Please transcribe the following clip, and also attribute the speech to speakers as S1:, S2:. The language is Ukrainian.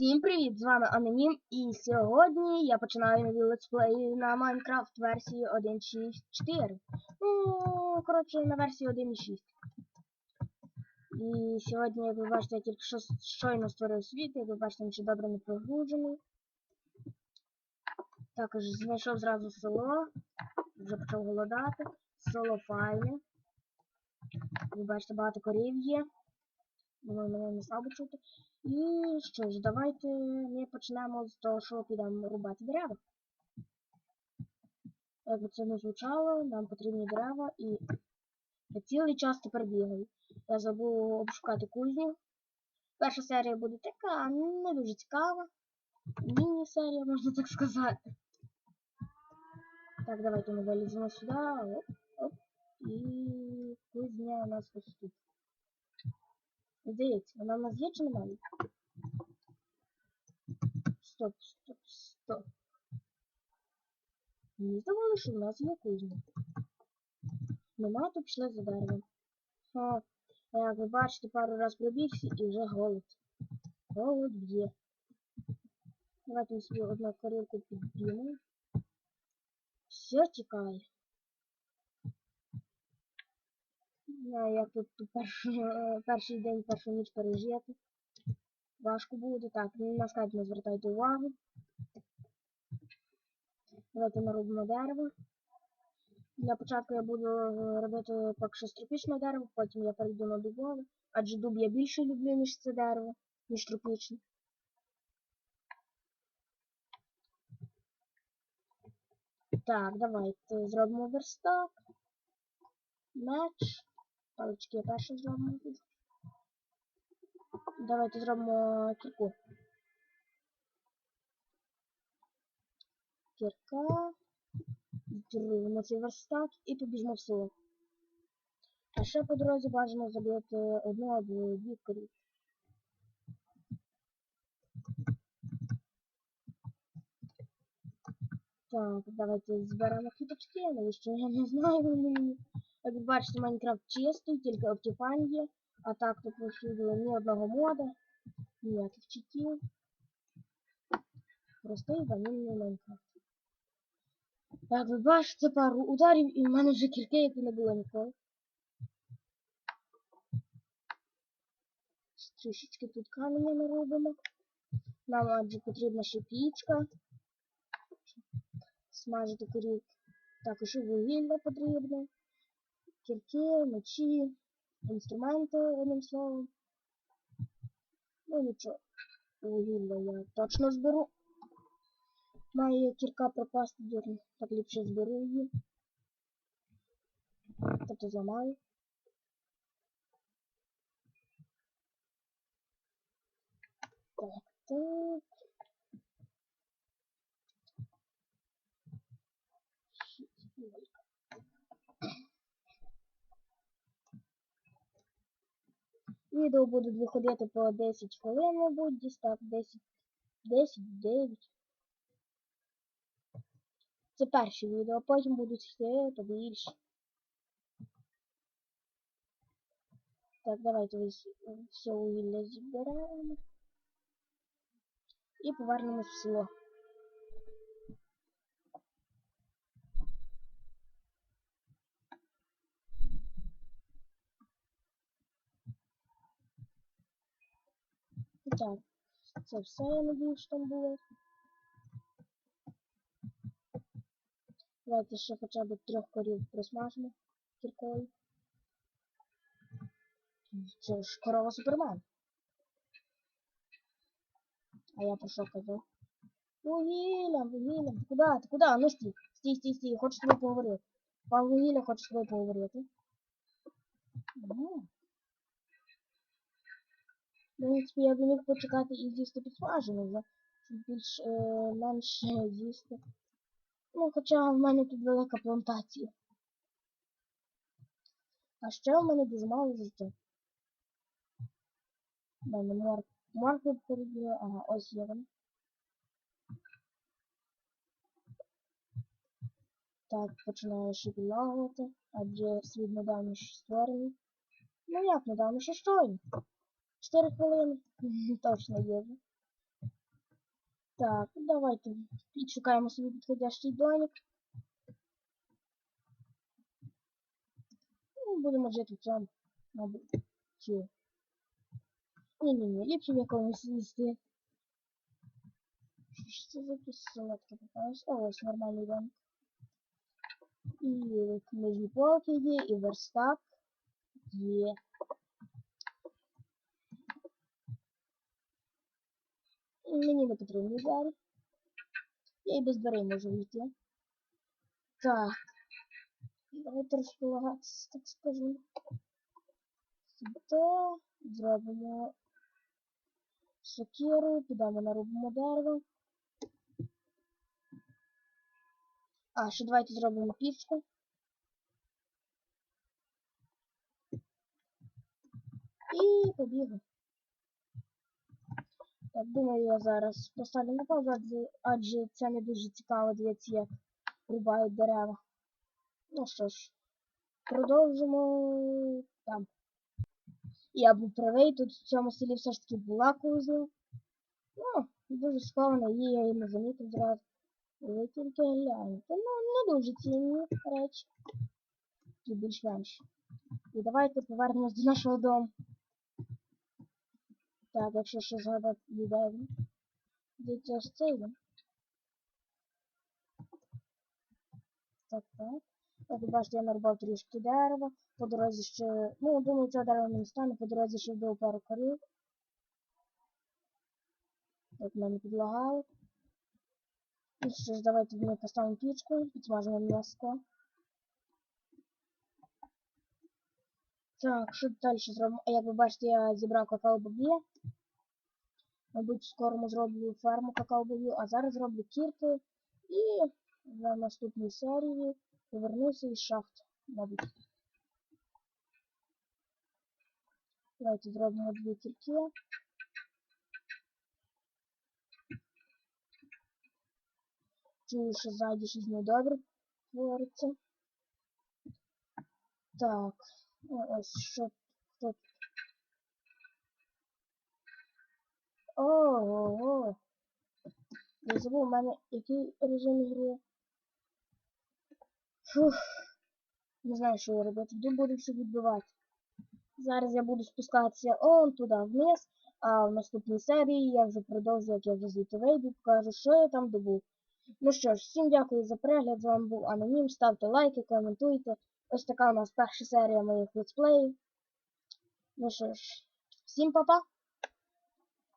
S1: Всім привіт! З вами Анонім, і сьогодні я починаю нові летсплеї на Майнкрафт версії 1.6.4. Ну, коротше, на версії 1.6. І сьогодні, як ви бачите, я тільки що щойно створив світ, як ви бачите, він ще добре не прогружений. Також знайшов зразу село, вже почав голодати. Село файне. Ви бачите, багато корів є. Думаю, мене не слабо чути. І що ж, давайте ми почнемо з того, що підемо рубати дерева. Як би це не звучало, нам потрібні дерева і я цілий час тепер бігаю. Я забув обшукати кузню. Перша серія буде така не дуже цікава. Міні-серія, можна так сказати. Так, давайте ми виліземо сюди. Оп, оп. І кузня у нас ось тут. Здається, вона в нас є чи немає? Стоп, стоп, стоп. Мені здавалося, що в нас є кузня. Нема, то пішли за деревом. Ха, як ви бачите, пару раз пробігся і вже голод. Голод б'є. Давайте ми собі одну корилку підб'ємо. Все тікає. Як тут ту е, перший день, першу ніч пережити. Важко буде. Так, ну, на скайп не звертайте увагу. Давайте наробимо дерево. Для початку я буду е, робити що тропічне дерево, потім я перейду на дубове, адже дуб я більше люблю, ніж це дерево, ніж тропічне. Так, давайте зробимо верстак. Меч. Палички я зробимо тут. Давайте зробимо кірку. Кірка. Зробимо цей верстак і побіжмо в село. А ще по дорозі бажано забити одну або дві корів. Так, давайте зберемо квіточки, навіщо я не знаю. Як ви бачите, Майнкрафт чистий, тільки Optifine є. А так тут висвітлили ні одного мода, ніяких читів. Простий ванільний Майнкрафт. Як ви бачите, пару ударів і в мене вже кірки, які не було ніколи. Трішечки тут каменя наробимо. Нам адже потрібна ще пічка. Смажити корів. Також і вугілля потрібно кірки, мечі, інструменти, одним словом. Ну нічого, вугілля я точно зберу. Має кірка пропасти дурно, так ліпше зберу її. Тобто зламаю. Так, так. Відео будуть виходити по 10 хвилин, мабуть, десь так, 10, 10, 9. Це перші відео, а потім будуть ще то більше. Так, давайте все вугілля зіберемо. І повернемось в село. Так, це все, я надіюсь, там було. Давайте ще хоча б трьох корів присмажимо кіркою. Це ж корова супермен. А я про що казав? Вугілля, вугілля. Ти куди? Ти куди? Ну стій. Стій, стій, стій. Хочу з тобою поговорити. Пан вугілля хоче з тобою поговорити. Ага. В принципі, я б міг почекати і з'їсти підсмажене, щоб більш е, менше з'їсти. Ну, хоча в мене тут велика плантація. А ще в мене дуже мало життя. В мене мор... моркви переділи, ага, ось є вони. Так, починаю ще підлагувати, адже світ недавно ще створений. Ну як недавно ще щойно? 4 хвилини. Точно є. Так, давайте підшукаємо собі підходящий домик. Ну, будемо жити цьому, мабуть. Чи... Ні-ні-ні, ліпше в якомусь місті. Що це за якісь солодкі попались? О, ось нормальний дом. І книжні полки є, і верстак є. Мені не потрібні двері. Я і без дверей можу вийти. Так. Давайте розполагатися, так скажу. Сюди зробимо сокиру, підемо наробимо дерево. А, ще давайте зробимо пічку. І побігу. Думаю, я зараз поставлю на паузу, адже, це не дуже цікаво, дивіться, як рубають дерева. Ну що ж, продовжимо там. Я був правий, тут в цьому селі все ж таки була кузня. Ну, дуже схована, її я і не замітив зразу. Ви тільки гляньте. Ну, не дуже цінні речі. І більш-менш. І давайте повернемось до нашого дому. Так, якщо ще згадати де він. Дивіться, ось цей він. Так, так. Як ви бачите, я нарубав трішки дерева. По дорозі ще... Ну, думаю, цього дерева не стане, по дорозі ще вбив пару корів. Як мене підлагали. Ну що ж, давайте в поставимо пічку, підсмажимо м'яско. Так, що далі зробимо? А як ви бачите, я зібрав какао-бобі. Мабуть, скоро зроблю ферму какао-бобі, а зараз зроблю кірки і в наступній серії повернуся із шахти, мабуть. Давайте зробимо дві кірки. Чую, що ззаді щось недобре твориться. Так, о, Ось що тут. Ого. Я забув, у мене який режим ігри. Фух. Не знаю, що я робити. Де буду все відбивати. Зараз я буду спускатися он туди вниз, а в наступній серії я вже продовжу, як я вже звідти вийду, покажу, що я там добув. Ну що ж, всім дякую за перегляд. З вами був Анонім. Ставте лайки, коментуйте. Ось така у нас перша серія моїх летсплеїв. Ну що ж, всім па-па!